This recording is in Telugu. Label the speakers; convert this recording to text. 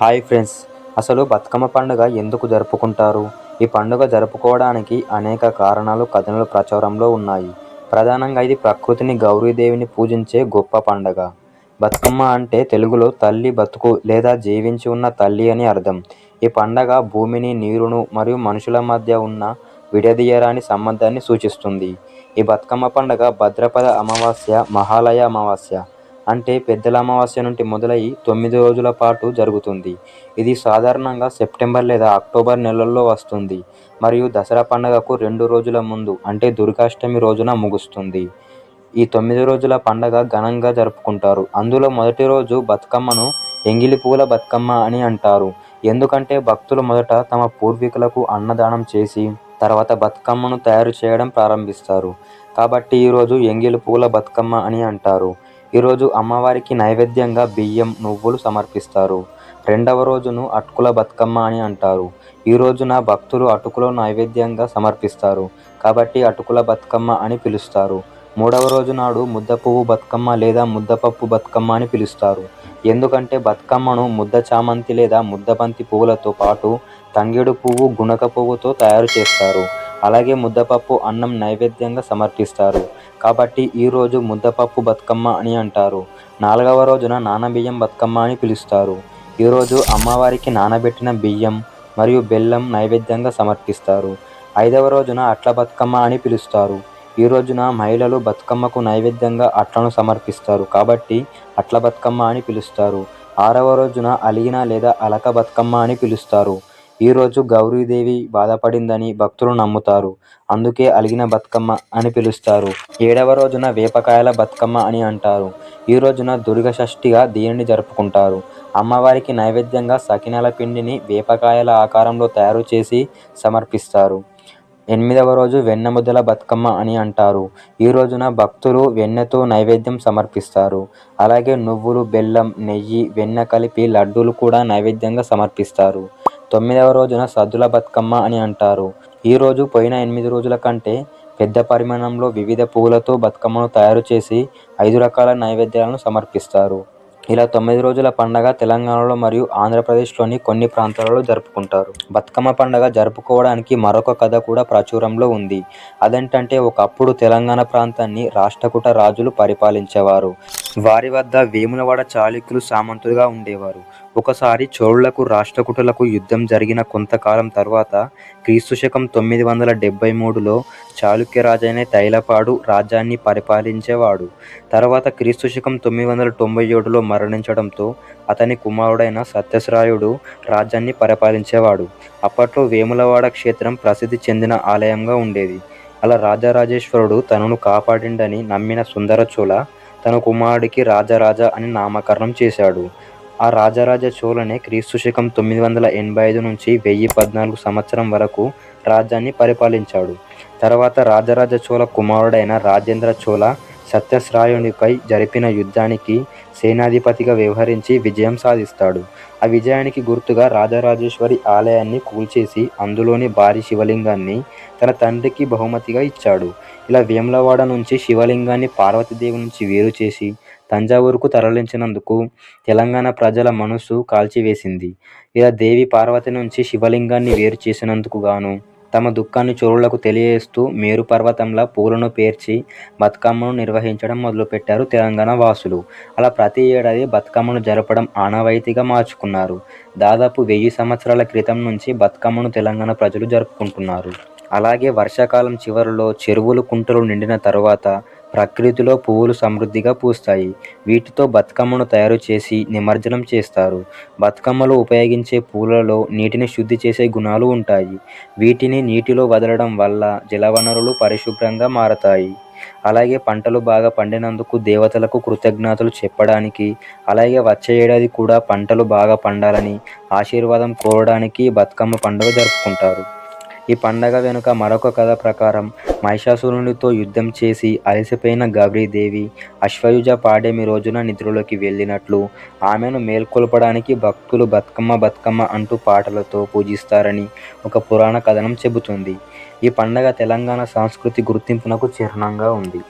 Speaker 1: హాయ్ ఫ్రెండ్స్ అసలు బతుకమ్మ పండుగ ఎందుకు జరుపుకుంటారు? ఈ పండుగ జరుపుకోవడానికి అనేక కారణాలు కథనలు ప్రచారంలో ఉన్నాయి. ప్రధానంగా ఇది ప్రకృతిని గౌరీదేవిని పూజించే గొప్ప పండుగ. బతుకమ్మ అంటే తెలుగులో తల్లి బతుకు లేదా జీవించి ఉన్న తల్లి అని అర్థం. ఈ పండగ భూమిని నీరును మరియు మనుషుల మధ్య ఉన్న విడదీయరాని సంబంధాన్ని సూచిస్తుంది. ఈ బతుకమ్మ పండుగ భద్రపద అమావాస్య మహాలయ అమావాస్య అంటే పెద్దల అమావాస్య నుండి మొదలై తొమ్మిది రోజుల పాటు జరుగుతుంది. ఇది సాధారణంగా సెప్టెంబర్ లేదా అక్టోబర్ నెలల్లో వస్తుంది. మరియు దసరా పండుగకు రెండు రోజుల ముందు అంటే దుర్గాష్టమి రోజున ముగుస్తుంది. ఈ తొమ్మిది రోజుల పండగ ఘనంగా జరుపుకుంటారు. అందులో మొదటి రోజు బతుకమ్మను ఎంగిలి పూల బతుకమ్మ అని అంటారు. ఎందుకంటే భక్తులు మొదట తమ పూర్వీకులకు అన్నదానం చేసి తర్వాత బతుకమ్మను తయారు చేయడం ప్రారంభిస్తారు. కాబట్టి ఈరోజు ఎంగిలి పూల బతుకమ్మ అని అంటారు. ఈరోజు అమ్మవారికి నైవేద్యంగా బియ్యం నువ్వులు సమర్పిస్తారు. రెండవ రోజును అటుకుల బతుకమ్మ అని అంటారు. ఈ రోజున భక్తులు అటుకులు నైవేద్యంగా సమర్పిస్తారు. కాబట్టి అటుకుల బతుకమ్మ అని పిలుస్తారు. మూడవ రోజు నాడు ముద్ద పువ్వు బతుకమ్మ లేదా ముద్దపప్పు బతుకమ్మ అని పిలుస్తారు. ఎందుకంటే బతుకమ్మను ముద్ద చామంతి లేదా ముద్దబంతి పువ్వులతో పాటు తంగేడు పువ్వు గుణక పువ్వుతో తయారు చేస్తారు. అలాగే ముద్దపప్పు అన్నం నైవేద్యంగా సమర్పిస్తారు. కాబట్టి ఈరోజు ముద్దపప్పు బతుకమ్మ అని అంటారు. నాలుగవ రోజున నానబియ్యం బతుకమ్మ అని పిలుస్తారు. ఈరోజు అమ్మవారికి నానబెట్టిన బియ్యం మరియు బెల్లం నైవేద్యంగా సమర్పిస్తారు. ఐదవ రోజున అట్ల బతుకమ్మ అని పిలుస్తారు. ఈ రోజున మహిళలు బతుకమ్మకు నైవేద్యంగా అట్లను సమర్పిస్తారు. కాబట్టి అట్ల బతుకమ్మ అని పిలుస్తారు. ఆరవ రోజున అలిగిన లేదా అలక బతుకమ్మ అని పిలుస్తారు. ఈరోజు గౌరీదేవి బాధపడిందని భక్తులు నమ్ముతారు. అందుకే అలిగిన బతుకమ్మ అని పిలుస్తారు. ఏడవ రోజున వేపకాయల బతుకమ్మ అని అంటారు. ఈ రోజున దుర్గ షష్ఠిగా దీనిని జరుపుకుంటారు. అమ్మవారికి నైవేద్యంగా సకినాల పిండిని వేపకాయల ఆకారంలో తయారు చేసి సమర్పిస్తారు. ఎనిమిదవ రోజు వెన్నముద్దల బతుకమ్మ అని అంటారు. ఈ రోజున భక్తులు వెన్నతో నైవేద్యం సమర్పిస్తారు. అలాగే నువ్వులు బెల్లం నెయ్యి వెన్న కలిపి లడ్డూలు కూడా నైవేద్యంగా సమర్పిస్తారు. తొమ్మిదవ రోజున సద్దుల బతుకమ్మ అని అంటారు. ఈరోజు పోయిన ఎనిమిది రోజుల కంటే పెద్ద పరిమాణంలో వివిధ పువ్వులతో బతుకమ్మను తయారు చేసి ఐదు రకాల నైవేద్యాలను సమర్పిస్తారు. ఇలా తొమ్మిది రోజుల పండగ తెలంగాణలో మరియు ఆంధ్రప్రదేశ్లోని కొన్ని ప్రాంతాలలో జరుపుకుంటారు. బతుకమ్మ పండగ జరుపుకోవడానికి మరొక కథ కూడా ప్రాచుర్యంలో ఉంది. అదేంటంటే ఒకప్పుడు తెలంగాణ ప్రాంతాన్ని రాష్ట్రకూట రాజులు పరిపాలించేవారు. వారి వద్ద వేములవాడ చాళుక్యులు సామంతులుగా ఉండేవారు. ఒకసారి చోళులకు రాష్ట్రకూటులకు యుద్ధం జరిగిన కొంతకాలం తర్వాత క్రీస్తు శకం తొమ్మిది వందల డెబ్బై మూడులో చాళుక్య రాజైన తైలపాడు రాజ్యాన్ని పరిపాలించేవాడు. తర్వాత క్రీస్తు శకం తొమ్మిది వందల తొంభై ఏడులో మరణించడంతో అతని కుమారుడైన సత్యశ్రాయుడు రాజ్యాన్ని పరిపాలించేవాడు. అప్పట్లో వేములవాడ క్షేత్రం ప్రసిద్ధి చెందిన ఆలయంగా ఉండేది. అలా రాజరాజేశ్వరుడు తనను కాపాడిండని నమ్మిన సుందరచోళ తన కుమారుడికి రాజరాజ అని నామకరణం చేశాడు. ఆ రాజరాజ చోళనే క్రీస్తు శకం తొమ్మిది వందల ఎనభై ఐదు నుంచి వెయ్యి పద్నాలుగు సంవత్సరం వరకు రాజ్యాన్ని పరిపాలించాడు. తర్వాత రాజరాజ చోళ కుమారుడైన రాజేంద్ర చోళ సత్యశ్రాయునిపై జరిపిన యుద్ధానికి సేనాధిపతిగా వ్యవహరించి విజయం సాధిస్తాడు. ఆ విజయానికి గుర్తుగా రాజరాజేశ్వరి ఆలయాన్ని కూల్చేసి అందులోని భారీ శివలింగాన్ని తన తండ్రికి బహుమతిగా ఇచ్చాడు. ఇలా వేములవాడ నుంచి శివలింగాన్ని పార్వతీదేవి నుంచి వేరు చేసి తంజావూరుకు తరలించినందుకు తెలంగాణ ప్రజల మనసు కాల్చివేసింది. ఇలా దేవి పార్వతి నుంచి శివలింగాన్ని వేరు చేసినందుకు గాను తమ దుఃఖాన్ని చోరులకు తెలియజేస్తూ మేరు పర్వతంలా పూలను పేర్చి బతుకమ్మను నిర్వహించడం మొదలుపెట్టారు తెలంగాణ వాసులు. అలా ప్రతి ఏడాది బతుకమ్మను జరపడం ఆనవాయితీగా మార్చుకున్నారు. దాదాపు వెయ్యి సంవత్సరాల క్రితం నుంచి బతుకమ్మను తెలంగాణ ప్రజలు జరుపుకుంటున్నారు. అలాగే వర్షాకాలం చివరిలో చెరువులు కుంటలు నిండిన తరువాత ప్రకృతిలో పువ్వులు సమృద్ధిగా పూస్తాయి. వీటితో బతుకమ్మను తయారు చేసి నిమజ్జనం చేస్తారు. బతుకమ్మలో ఉపయోగించే పూలలో నీటిని శుద్ధి చేసే గుణాలు ఉంటాయి. వీటిని నీటిలో వదలడం వల్ల జలవనరులు పరిశుభ్రంగా మారతాయి. అలాగే పంటలు బాగా పండినందుకు దేవతలకు కృతజ్ఞతలు చెప్పడానికి అలాగే వచ్చే ఏడాది కూడా పంటలు బాగా పండాలని ఆశీర్వాదం కోరడానికి బతుకమ్మ పండుగ జరుపుకుంటారు. ఈ పండగ వెనుక మరొక కథ ప్రకారం మహిషాసురునితో యుద్ధం చేసి అలసిపోయిన గౌరీదేవి అశ్వయుజ పాడేమి రోజున నిద్రలోకి వెళ్ళినట్లు ఆమెను మేల్కొల్పడానికి భక్తులు బతుకమ్మ బతుకమ్మ అంటూ పాటలతో పూజిస్తారని ఒక పురాణ కథనం చెబుతుంది. ఈ పండగ తెలంగాణ సంస్కృతి గుర్తింపునకు చిహ్నంగా ఉంది.